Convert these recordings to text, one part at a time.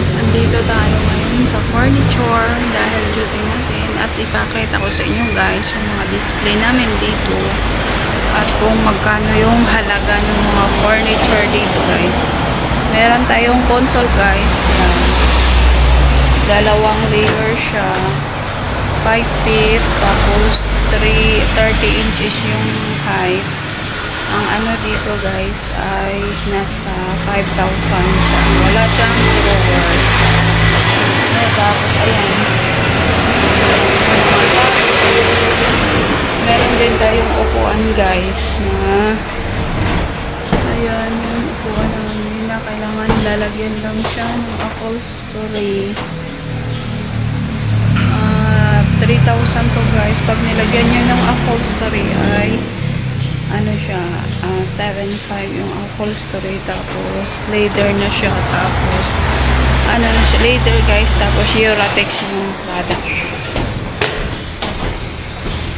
guys, andito tayo ngayon sa furniture dahil duty natin at ipakita ko sa inyo guys yung mga display namin dito at kung magkano yung halaga ng mga furniture dito guys. Meron tayong console guys. Yan. Dalawang layer siya. 5 feet tapos 3, 30 inches yung height. Ano dito guys ay nasa 5,000 siya. Wala siyang drawer. No, tapos ayan. Meron din tayong upuan guys na ayan yung upuan namin na kailangan lalagyan lang siya ng upholstery. Ah, 3,000 to guys. Pag nilagyan nyo ng upholstery ay ano siya, ah, 7.5 yung upholstery tapos leather na siya tapos ano na siya, leather guys tapos Eurotex yung product.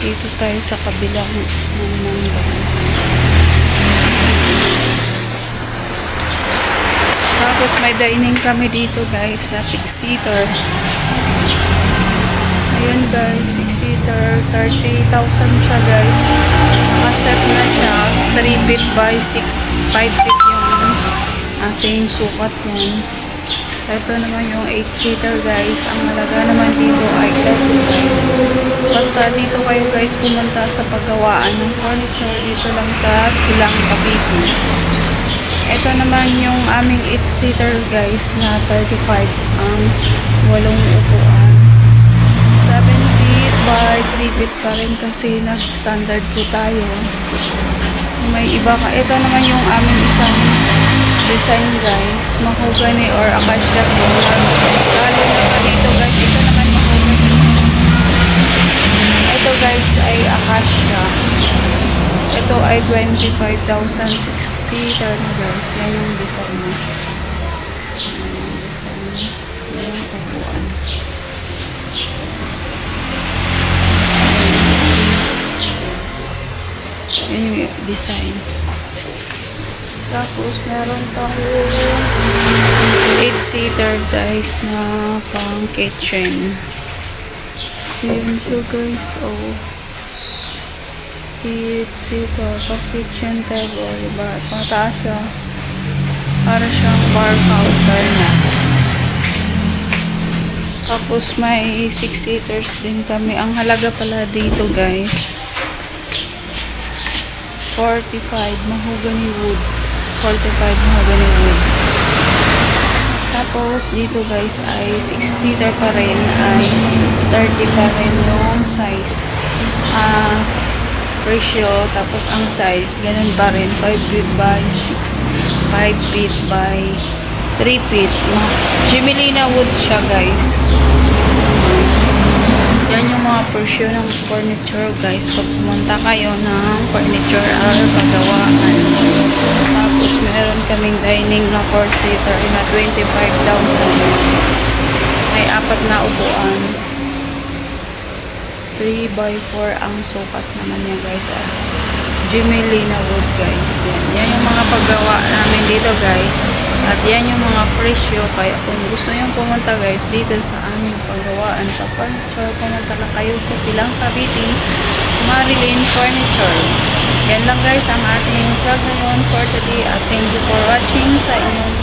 Dito tayo sa kabilang naman guys. Tapos may dining kami dito guys na 6 seater Ayan guys, 6-seater, 30,000 siya guys. Kaset na siya, 3 feet by 6, 5 feet yung ating sukat niyan. Ito naman yung 8-seater guys. Ang halaga naman dito ay 35. Basta dito kayo guys pumunta sa paggawaan ng furniture dito lang sa Silang Cavite. Ito naman yung aming 8-seater guys na 35 ang walong upuan. 7 feet by 3 feet pa rin kasi nag-standard po tayo. May iba ka. Ito naman yung aming isang design guys. Mahogany or acacia po. Lalo na pa dito guys. Ito naman mahogany. Ito guys ay acacia. Ito ay 25,000 6-seater na guys. Yan yung design niya. Yan yung design. Yan yung upuan. Design. Tapos, meron tayo 8-seater guys na pang kitchen. Ayan siya guys. Oh. 8-seater pang kitchen table. Diba? Mataas siya. Para siyang bar counter na. Tapos, may 6-seaters din kami. Ang halaga pala dito guys. 45 mahogany wood. 45 mahogany wood. Tapos dito guys ay 6 liter pa rin ay 30 pa rin yung size. Ah ratio. Tapos ang size ganun pa rin. 5 feet by 6 5 feet by 3 feet. Jimelina wood siya guys yan yung mga presyo ng furniture guys. Pag pumunta kayo ng furniture or pagawaan. Tapos meron kaming dining na 4-seater na 25,000. May apat na upuan. 3 by 4 ang sukat naman niya guys. Ah. Jimelina wood guys. Yan. yan yung mga paggawa namin dito guys. At yan yung mga presyo. Kaya kung gusto nyo pumunta guys dito sa aming paggawaan sa furniture, pumunta lang kayo sa Silang Cavite, Marilyn Furniture. Yan lang guys ang ating vlog ngayon for today. At thank you for watching sa inyong